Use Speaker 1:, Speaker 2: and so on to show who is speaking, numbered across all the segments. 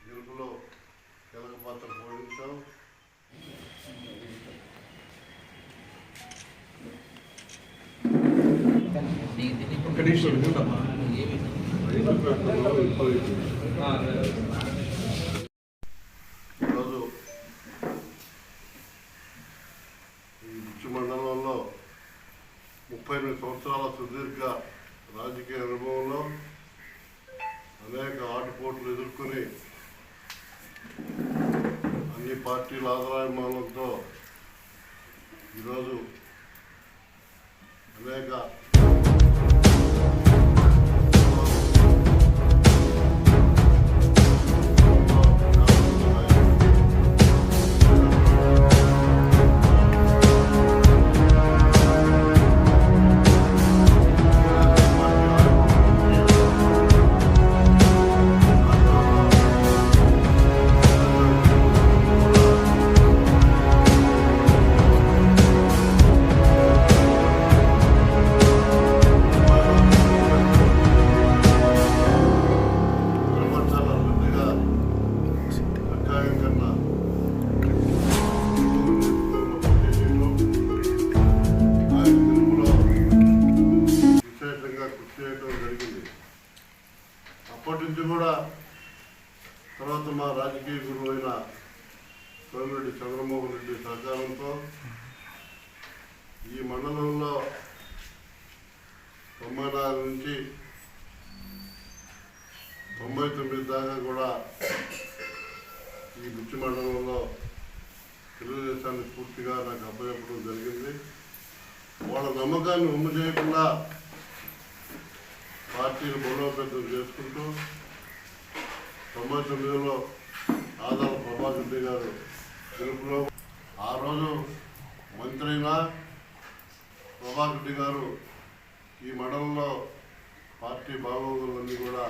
Speaker 1: గెలుపులో కీలక పాత్ర పోషించాం.
Speaker 2: నిమిషం ఉందమ్మా
Speaker 1: ఈరోజు ఈ ఉచ్చు మండలంలో ముప్పై ఎనిమిది సంవత్సరాల సుదీర్ఘ రాజకీయ అనుభవంలో అనేక ఆటుపోట్లు ఎదుర్కొని అన్ని పార్టీల ఆదరాభిమానంతో ఈరోజు అనేక నుంచి కూడా తర్వాత మా రాజకీయ గురువు అయిన కోమిరెడ్డి చంద్రమోహన్ రెడ్డి సహకారంతో ఈ మండలంలో తొంభై నాలుగు నుంచి తొంభై తొమ్మిది దాకా కూడా ఈ గుచ్చి మండలంలో తెలుగుదేశాన్ని పూర్తిగా నాకు అప్పచెప్పడం జరిగింది. వాళ్ళ నమ్మకాన్ని ఉమ్మ చేయకుండా పార్టీని బలోపేతం చేసుకుంటూ తొంభై తొమ్మిదిలో ఆదాల ప్రభాకర్ రెడ్డి గారు తెలుపులో ఆ రోజు మంత్రి అయిన ప్రభాకర్ రెడ్డి గారు ఈ మండలంలో పార్టీ బాగోగులన్నీ కూడా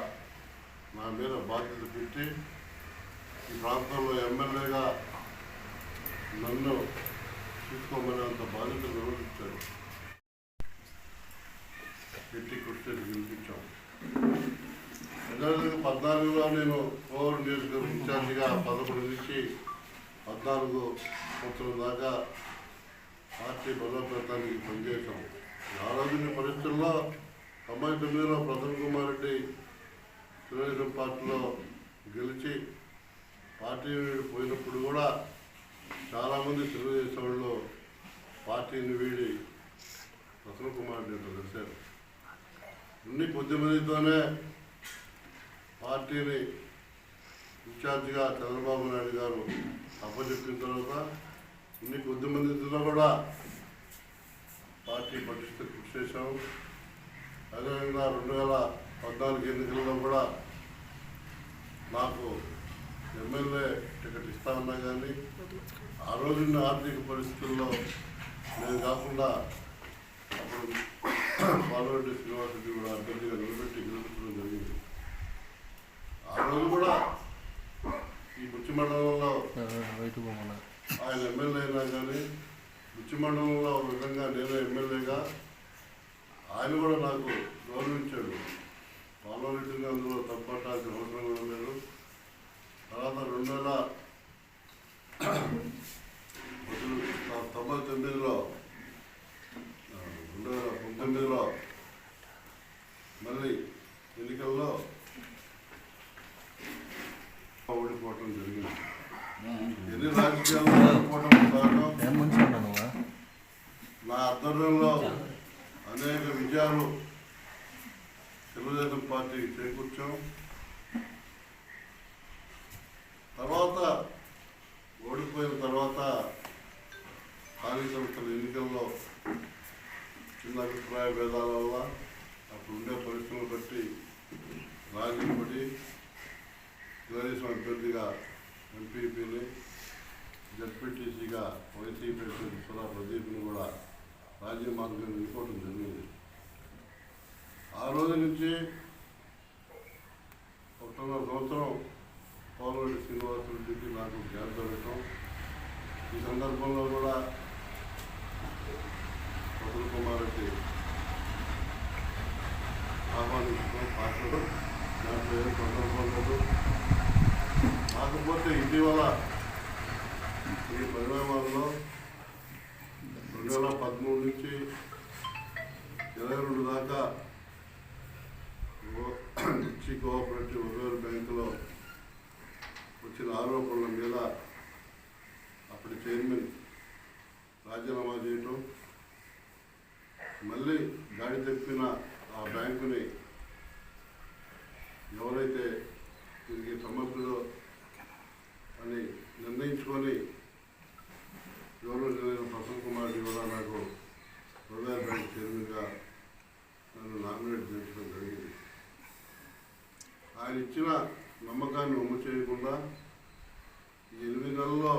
Speaker 1: నా మీద బాధ్యత పెట్టి ఈ ప్రాంతంలో ఎమ్మెల్యేగా నన్ను తీసుకోమనేంత బాధ్యత నిర్వహించారు. పెట్టి కృషి గెలిపించాం పద్నాలుగులో నేను కోవూరు నియోజకవర్గం ఇన్ఛార్జిగా పదకొండు నుంచి పద్నాలుగు సంవత్సరం దాకా పార్టీ బలోపేతానికి పనిచేశాం. ఆ రోజున పరిస్థితుల్లో తొంభై తొమ్మిదిలో ప్రసన్న కుమార్ రెడ్డి తెలుగుదేశం పార్టీలో గెలిచి పార్టీ పోయినప్పుడు కూడా చాలామంది తెలుగుదేశం వాళ్ళు పార్టీని వీడి ప్రసన్న కుమార్ రెడ్డి కలిశారు. అన్ని కొద్దిమందితోనే పార్టీని ఇన్ఛార్జిగా చంద్రబాబు నాయుడు గారు అప్పచెప్పిన తర్వాత ఇన్ని కొద్ది మందితో కూడా పార్టీ పటిష్ట కృషి చేశాము. అదేవిధంగా రెండు వేల పద్నాలుగు ఎన్నికల్లో కూడా నాకు ఎమ్మెల్యే టికెట్ ఇస్తామన్నా కానీ ఆ రోజున్న ఆర్థిక పరిస్థితుల్లో నేను కాకుండా అప్పుడు పాలరెడ్డి శ్రీనివాసరెడ్డి కూడా అభ్యర్థిగా నిలబెట్టి గెలుపుకోవడం జరిగింది. ఆ రోజు కూడా ఈ బుచ్చి మండలంలో ఆయన ఎమ్మెల్యే అయినా కానీ బుచ్చి మండలంలో ఒక విధంగా నేను ఎమ్మెల్యేగా ఆయన కూడా నాకు గౌరవించాడు. పాలరెడ్డిని అందులో తప్పట్టాల్సిన అవసరం కూడా లేదు. తర్వాత రెండు వేల తొంభై తొమ్మిదిలో ఆ, రెండు వేల పంతొమ్మిదిలో మళ్ళీ ఎన్నికల్లో ఓడిపోవటం జరిగింది ఎన్ని రాజకీయాల్లో ఓడిపోవటం కారణం
Speaker 3: ఏం మంచిగా ఉన్నా నువ్వు
Speaker 1: నా ఆధ్వర్యంలో అనేక విజయాలు తెలుగుదేశం పార్టీ చేకూర్చాం. తర్వాత ఓడిపోయిన తర్వాత స్థానిక సంస్థల ఎన్నికల్లో చిన్న అభిప్రాయ భేదాల వల్ల అప్పుడు ఉండే పరిస్థితులను బట్టి రాజీపడి తెలుగుదేశం అభ్యర్థిగా ఎంపీపీని జడ్పీటీసీగా వైసీపీ ప్రెసిడెంట్ సురా ప్రదీప్ని కూడా రాజ్య మార్గం ఎన్నుకోవడం జరిగింది. ఆ రోజు నుంచి ఒకటిన్నర సంవత్సరం పోలరెడ్డి శ్రీనివాసరెడ్డికి నాకు గ్యాప్ దొరకటం. ఈ సందర్భంలో కూడా ప్రఫుల్ కుమార్ రెడ్డి ఆహ్వానించడం పాటలు దాంట్లో ఏం సందర్భం లేదు కాకపోతే ఇటీవల ఈ పరిణామాల్లో రెండు వేల పదమూడు నుంచి ఇరవై రెండు దాకా కో- మిర్చి కోఆపరేటివ్ రిజర్వ్ బ్యాంకులో వచ్చిన ఆరోపణల మీద అప్పటి చైర్మన్ రాజీనామా చేయటం మళ్ళీ గాడి తప్పిన ఆ బ్యాంకుని ఎవరైతే దీనికి సమర్థుడో అని నిర్ణయించుకొని గౌరవ ప్రసన్న కుమార్ కూడా నాకు హృదయ బ్యాంక్ చైర్మన్గా నన్ను నామినేట్ చేయడం జరిగింది. ఆయన ఇచ్చిన నమ్మకాన్ని ఉమ్మ చేయకుండా ఈ ఎనిమిది నెలల్లో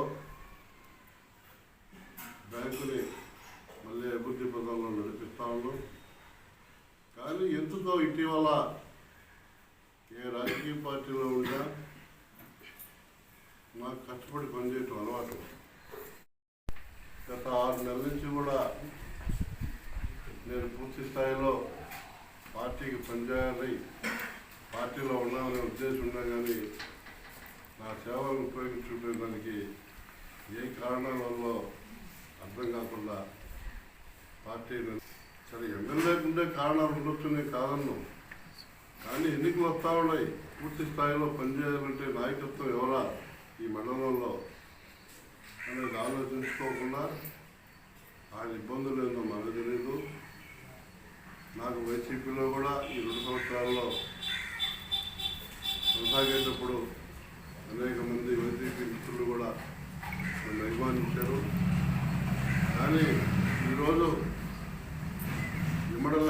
Speaker 1: బ్యాంకుని మళ్ళీ అభివృద్ధి పదంలో నడిపిస్తా ఉన్నాం. కానీ ఎందుకో ఇటీవల ఏ రాజకీయ పార్టీలో ఉన్నా నాకు కష్టపడి పనిచేయటం అలవాటు. గత ఆరు నెలల నుంచి కూడా నేను పూర్తి స్థాయిలో పార్టీకి పనిచేయాలి పార్టీలో ఉండాలనే ఉద్దేశం ఉన్నా కానీ నా సేవలను ఉపయోగించుకునేదానికి ఏ కారణాల వల్ల అర్థం కాకుండా పార్టీ సరే ఎమ్మెల్యేకుండే కారణాలు ఉండొచ్చు నేను కాదన్ను. కానీ ఎన్నికలు వస్తూ ఉన్నాయి. పూర్తి స్థాయిలో పనిచేయాలంటే నాయకత్వం ఎవరా ఈ మండలంలో అనేది ఆలోచించుకోకుండా ఆయన ఇబ్బందులు ఏందో మనకు తెలియదు నాకు వైసీపీలో కూడా ఈ రెండు సంవత్సరాల్లో కొనసాగేటప్పుడు అనేక మంది వైసీపీ మిత్రులు కూడా నన్ను అభిమానించారు కానీ ఈరోజు ఇమ్మడం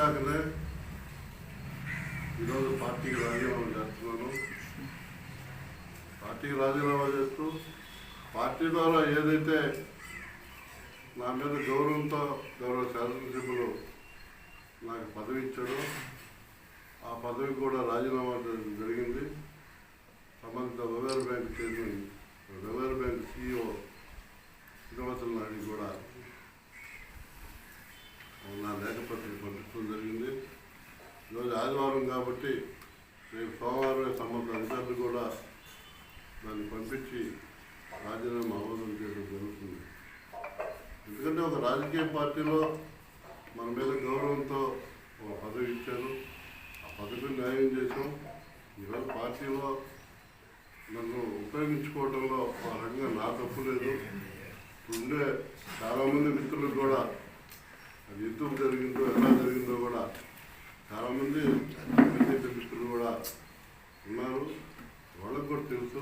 Speaker 1: ఈరోజు పార్టీకి రాజీనామా చేస్తున్నాను. పార్టీకి రాజీనామా చేస్తూ పార్టీ ద్వారా ఏదైతే నా మీద గౌరవంతో గౌరవ శాసనసభ్యులు నాకు పదవి ఇచ్చాడో ఆ పదవి కూడా రాజీనామా చేయడం జరిగింది. సంబంధిత reserve bank chairman reserve bank CEO Srinivasulu Naidu కూడా నా లేఖపత్రిక పంపించడం జరిగింది. ఈరోజు ఆదివారం కాబట్టి రేపు సోమవారం సంబంధిత అధికారులు కూడా దాన్ని పంపించి రాజీనామా ఆమోదం చేయడం జరుగుతుంది. ఎందుకంటే ఒక రాజకీయ పార్టీలో మన మీద గౌరవంతో ఒక పదవి ఇచ్చారు. ఆ పదవిని న్యాయం చేసాం ఈరోజు పార్టీలో నన్ను ఉపయోగించుకోవడంలో ఆ రకంగా నా తప్పు లేదు. ఉండే చాలామంది మిత్రులకు కూడా ఎందుకు జరిగిందో ఎలా జరిగిందో కూడా చాలామంది బీజేపీ మిత్రులు కూడా ఉన్నారు. వాళ్ళకు కూడా తెలుసు.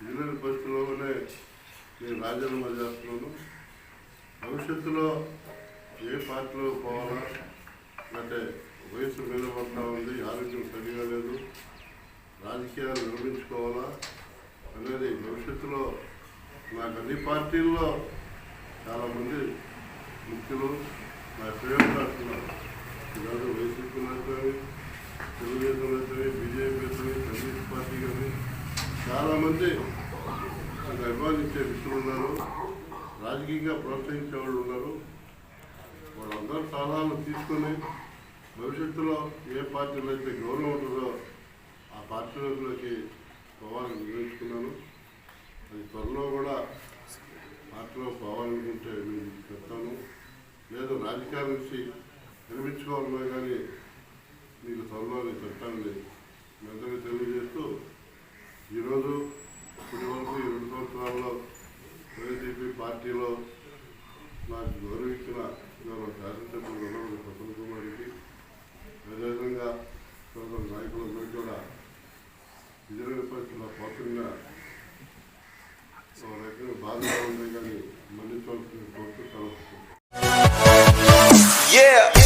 Speaker 1: ఇంజనీరింగ్ పరిస్థితుల్లోనే నేను రాజీనామా చేస్తున్నాను. భవిష్యత్తులో ఏ పార్టీలో పోవాలా? అంటే వయసు మీద పడతా ఉంది ఆరోగ్యం సరిగా లేదు రాజకీయాలు నిర్మించుకోవాలా? అనేది భవిష్యత్తులో నాకు అన్ని పార్టీల్లో చాలామంది ముఖ్యులు నా పేరు రాస్తున్నారు ఈరోజు వైసీపీ నాయకులని తెలుగుదేశం నేతలు బీజేపీ నేతలు కమ్యూనిస్ట్ పార్టీ కానీ చాలామంది నాకు అభిమానించే వ్యక్తులు ఉన్నారు. రాజకీయంగా ప్రోత్సహించే వాళ్ళు ఉన్నారు. వాళ్ళందరూ సలహాలు తీసుకొని భవిష్యత్తులో ఏ పార్టీలో అయితే గౌరవం ఉంటుందో ఆ పార్టీలోకి పోవాలని నిర్ణయించుకున్నాను. అది త్వరలో కూడా పార్టీలో పోవాలనుకుంటే నేను చెప్తాను లేదు రాజకీయాల నుంచి నిర్మించుకోవాలన్నా కానీ మీకు త్వరలో నేను చెప్తానని
Speaker 3: Yeah.